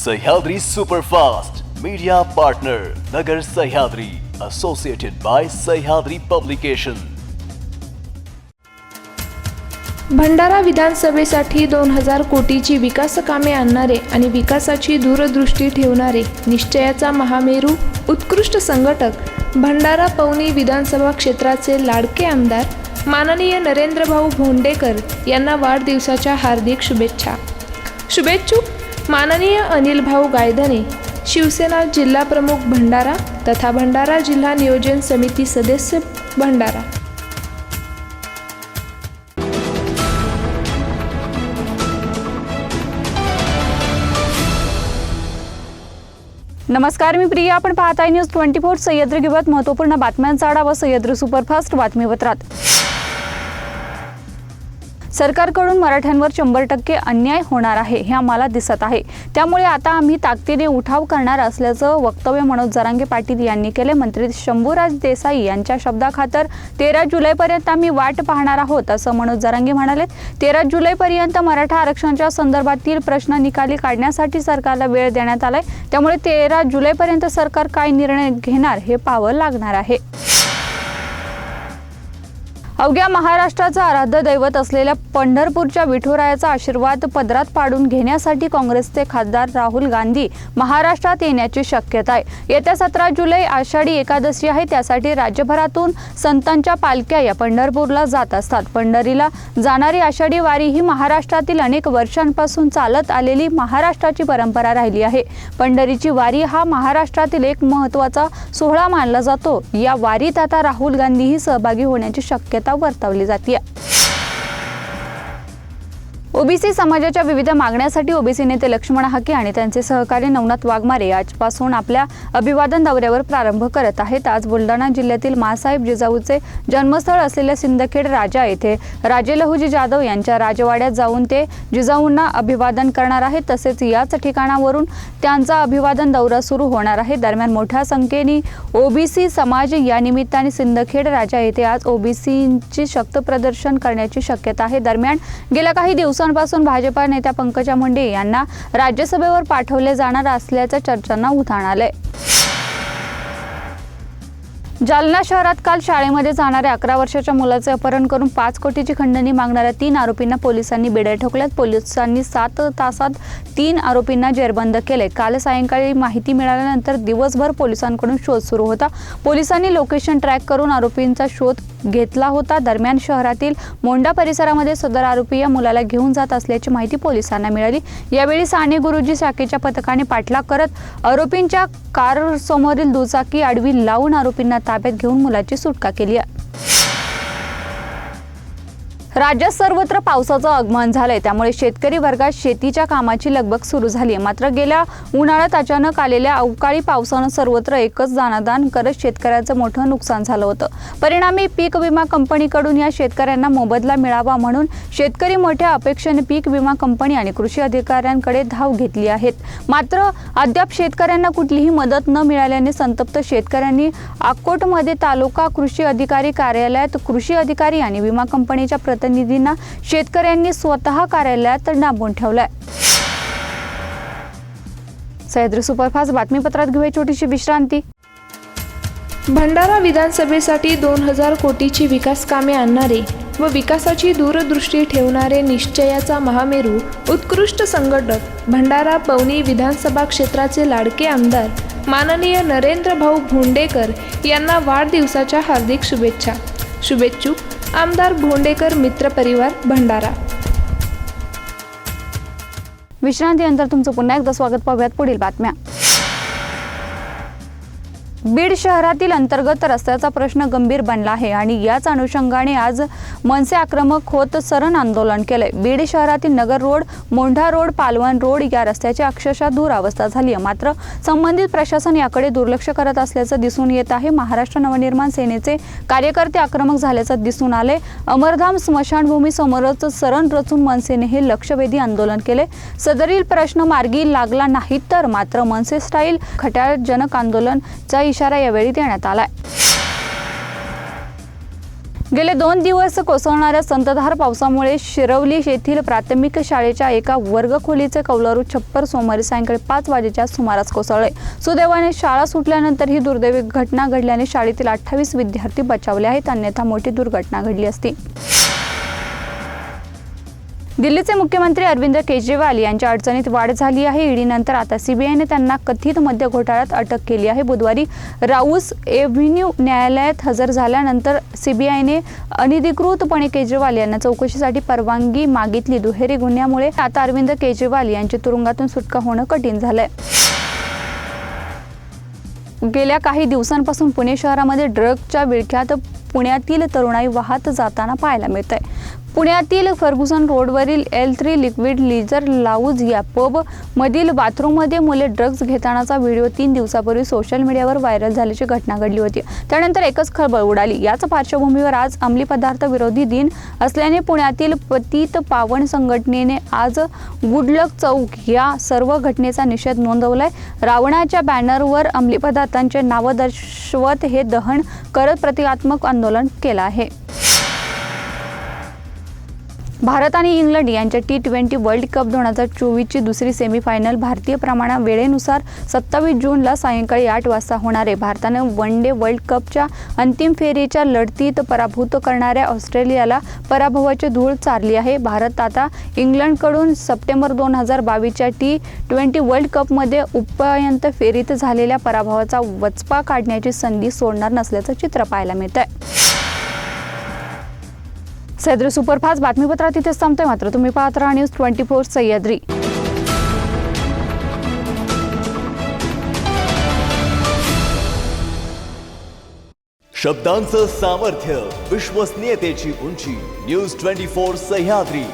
Sahyadri superfast media partner Nagar Sahyadri associated by Sahyadri publication Bhandara विधानसभेसाठी दोन हजार कोटीची विकास कामे आणणारे आणि विकासाची दूरदृष्टी ठेवणारे निश्चयाचा महामेरू उत्कृष्ट संघटक भंडारा पवनी विधानसभा क्षेत्राचे लाडके आमदार माननीय नरेंद्रभाऊ भोंडेकर यांना वाढदिवसाच्या हार्दिक शुभेच्छा. शुभेच्छुक माननीय अनिल भाऊ गायधने शिवसेना जिल्हा प्रमुख भंडारा तथा भंडारा जिल्हा नियोजन समिती सदस्य भंडारा. नमस्कार मी प्रिया आपण पाहताय न्यूज ट्वेंटी फोर सह्याद्री घेवत महत्त्वपूर्ण बातम्यांचा आढावा सह्याद्री सुपरफास्ट बातमीपत्रात. सरकारकडून मराठ्यांवर शंभर टक्के अन्याय होणार आहे हे आम्हाला दिसत आहे. त्यामुळे आता आम्ही ताकदीने उठाव करणार असल्याचं वक्तव्य मनोज जरांगे पाटील यांनी केले. मंत्री शंभूराज देसाई यांच्या शब्दाखातर तेरा जुलैपर्यंत आम्ही वाट पाहणार आहोत असं मनोज जरांगे म्हणाले. तेरा जुलैपर्यंत मराठा आरक्षणाच्या संदर्भातील प्रश्न निकाली काढण्यासाठी सरकारला वेळ देण्यात आलाय. त्यामुळे तेरा जुलैपर्यंत सरकार काय निर्णय घेणार हे पाहावं लागणार आहे. अवघ्या महाराष्ट्राचं आराध्य दैवत असलेल्या पंढरपूरच्या विठुरायाचा आशीर्वाद पदरात पाडून घेण्यासाठी काँग्रेसचे खासदार राहुल गांधी महाराष्ट्रात येण्याची शक्यता आहे. येत्या सतरा जुलै आषाढी एकादशी आहे. त्यासाठी राज्यभरातून संतांच्या पालख्या या पंढरपूरला जात असतात. पंढरीला जाणारी आषाढी वारी ही महाराष्ट्रातील अनेक वर्षांपासून चालत आलेली महाराष्ट्राची परंपरा राहिली आहे. पंढरीची वारी हा महाराष्ट्रातील एक महत्त्वाचा सोहळा मानला जातो. या वारीत आता राहुल गांधीही सहभागी होण्याची शक्यता वर्तवली जाते ओबीसी समाजाच्या विविध मागण्यासाठी ओबीसी नेते लक्ष्मण हाके आणि त्यांचे सहकारी नवनाथ वाघमारे आजपासून आपल्या अभिवादन दौऱ्यावर प्रारंभ करत आहेत. आज बुलढाणा जिल्ह्यातील मासाहेब जिजाऊचे जन्मस्थळ असलेल्या सिंदखेड राजा येथे राजे लहुजी जाधव यांच्या राजवाड्यात जाऊन ते जिजाऊंना अभिवादन करणार आहेत. तसेच याच ठिकाणावरून त्यांचा अभिवादन दौरा सुरू होणार आहे. दरम्यान मोठ्या संख्येने ओबीसी समाज या निमित्ताने सिंदखेड राजा येथे आज ओबीसीची शक्त प्रदर्शन करण्याची शक्यता आहे. दरम्यान गेल्या काही दिवसांपासून भाजपा नेत्या पंकजा मुंडे यांना राज्यसभेवर पाठवले जाणार असल्याच्या चर्चांना उधाण आलंय. जालना शहरात काल शाळेमध्ये जाणाऱ्या अकरा वर्षाच्या मुलाचे अपहरण करून पाच कोटीची खंडणी मागणाऱ्या तीन आरोपींना पोलिसांनी बेड्या ठोकल्यात. पोलिसांनी सात तासात तीन आरोपींना जेरबंद केले. काल सायंकाळी माहिती मिळाल्यानंतर दिवसभर पोलिसांकडून शोध सुरू होता. पोलिसांनी लोकेशन ट्रॅक करून आरोपींचा शोध घेतला होता. दरम्यान शहरातील मोंडा परिसरामध्ये सदर आरोपी या मुलाला घेऊन जात असल्याची माहिती पोलिसांना मिळाली. यावेळी साने गुरुजी शाखेच्या पथकाने पाठलाग करत आरोपींच्या कारसमोरील दुचाकी आडवी लावून आरोपींना ताब्यात घेऊन मुलाची सुटका केली आहे. राज्यात सर्वत्र पावसाचं आगमन झालंय. त्यामुळे शेतकरी वर्गात शेतीच्या कामाची लगबग सुरू झाली आहे मात्र गेल्या उन्हाळ्यात अचानक आलेल्या अवकाळी पावसानं सर्वत्र एकच दानादान करत शेतकऱ्याचं मोठं नुकसान झालं होतं. परिणामी पीक विमा कंपनीकडून या शेतकऱ्यांना मोबदला मिळावा म्हणून शेतकरी मोठ्या अपेक्षेने पीक विमा कंपनी आणि कृषी अधिकाऱ्यांकडे धाव घेतली आहेत. मात्र अद्याप शेतकऱ्यांना कुठलीही मदत न मिळाल्याने संतप्त शेतकऱ्यांनी अक्कोटमध्ये तालुका कृषी अधिकारी कार्यालयात कृषी अधिकारी आणि विमा कंपनीच्या प्रतिनिधींना शेतकऱ्यांनी स्वतः कार्यालयात डांबून ठेवलंय. सह्याद्री सुपरफास्ट बातमीपत्रात घेऊया छोटीशी विश्रांती. भंडारा विधानसभेसाठी दोन हजार कोटीची विकास कामे आणणारे व विकासाची दूरदृष्टी ठेवणारे निश्चयाचा महामेरू उत्कृष्ट संघटक भंडारा पवनी विधानसभा क्षेत्राचे लाडके आमदार माननीय नरेंद्र भाऊ भोंडेकर यांना वाढदिवसाच्या हार्दिक शुभेच्छा. शुभेच्छुक आमदार भोंडेकर मित्र परिवार भंडारा. विश्रांतीनंतर तुमचं पुन्हा एकदा स्वागत. पाहूयात पुढील बातम्या. बीड शहरातील अंतर्गत रस्त्याचा प्रश्न गंभीर बनला आहे आणि याच अनुषंगाने आज मनसे आक्रमक होत सरण आंदोलन केलंय. बीड शहरातील Nagar road Mondha road Palwan road या रस्त्याची अक्षरशः दूर अवस्था झाली आहे. मात्र संबंधित प्रशासन याकडे दुर्लक्ष करत असल्याचं दिसून येत आहे. महाराष्ट्र नवनिर्माण सेनेचे कार्यकर्ते आक्रमक झाल्याचं दिसून आले अमरधाम स्मशानभूमी समोरच सरण रचून मनसेने हे लक्षवेधी आंदोलन केले सदरील प्रश्न मार्गी लागला नाही तर मात्र मनसे स्टाईल खट्याजनक आंदोलनचा इशारा यावेळी देण्यात आलाय. गेले दोन दिवस कोसळणाऱ्या संततधार पावसामुळे शिरवली येथील प्राथमिक शाळेच्या एका वर्गखोलीचे कौलारू छप्पर सोमवारी सायंकाळी पाच वाजेच्या सुमारास कोसळले. सुदैवाने शाळा सुटल्यानंतर ही दुर्दैवी घटना घडल्याने शाळेतील अठ्ठावीस विद्यार्थी बचावले आहेत. अन्यथा मोठी दुर्घटना घडली असती. दिल्लीचे मुख्यमंत्री अरविंद केजरीवाल यांच्या अडचणीत वाढ झाली आहे. ईडीनंतर आता सीबीआयने त्यांना कथित मद्य घोटाळ्यात अटक केली आहे. बुधवारी राऊस एव्हेन्यू न्यायालयात हजर झाल्यानंतर सीबीआयने अनधिकृतपणे केजरीवाल यांना चौकशीसाठी परवानगी मागितली. दुहेरी गुन्ह्यामुळे आता अरविंद केजरीवाल यांची तुरुंगातून सुटका होणं कठीण झालंय. गेल्या काही दिवसांपासून पुणे शहरामध्ये ड्रगच्या विळख्यात पुण्यातील तरुणाई वाहत जाताना पाहायला मिळत आहे पुण्यातील फर्गुसन रोडवरील L three liquid leisure lounge या पब मधील बाथरूममध्ये मुले ड्रग्ज घेतानाचा व्हिडिओ तीन दिवसापूर्वी सोशल मीडियावर व्हायरल झाल्याची घटना घडली होती. त्यानंतर एकच खळबळ उडाली. याच पार्श्वभूमीवर आज अंमली पदार्थ विरोधी दिन असल्याने पुण्यातील पतित पावन संघटनेने आज गुडलक चौक या सर्व घटनेचा निषेध नोंदवलाय. रावणाच्या बॅनरवर अंमली पदार्थांचे नाव दर्शवत हे दहन करत प्रतिकात्मक आंदोलन केलं आहे. भारत आणि इंग्लंड यांच्या टी ट्वेंटी वर्ल्ड कप दोन हजार चोवीसची दुसरी सेमीफायनल भारतीय प्रमाणा वेळेनुसार सत्तावीस जूनला सायंकाळी आठ वाजता होणार आहे. भारतानं वन डे वर्ल्ड कपच्या अंतिम फेरीच्या लढतीत पराभूत करणाऱ्या ऑस्ट्रेलियाला पराभवाची धूळ चारली आहे. भारत आता इंग्लंडकडून सप्टेंबर दोन हजार बावीसच्या टी ट्वेंटी वर्ल्ड कपमध्ये उपायंत फेरीत झालेल्या पराभवाचा वचपा काढण्याची संधी सोडणार नसल्याचं चित्र पाहायला मिळतं आहे सह्याद्री सुपरफास्ट बातमीपत्रात इथे थांबतोय. मात्र तुम्ही पाहत राहा न्यूज ट्वेंटी फोर सह्याद्री. शब्दांचं सामर्थ्य विश्वसनीयतेची उंची न्यूज ट्वेंटी फोर सह्याद्री.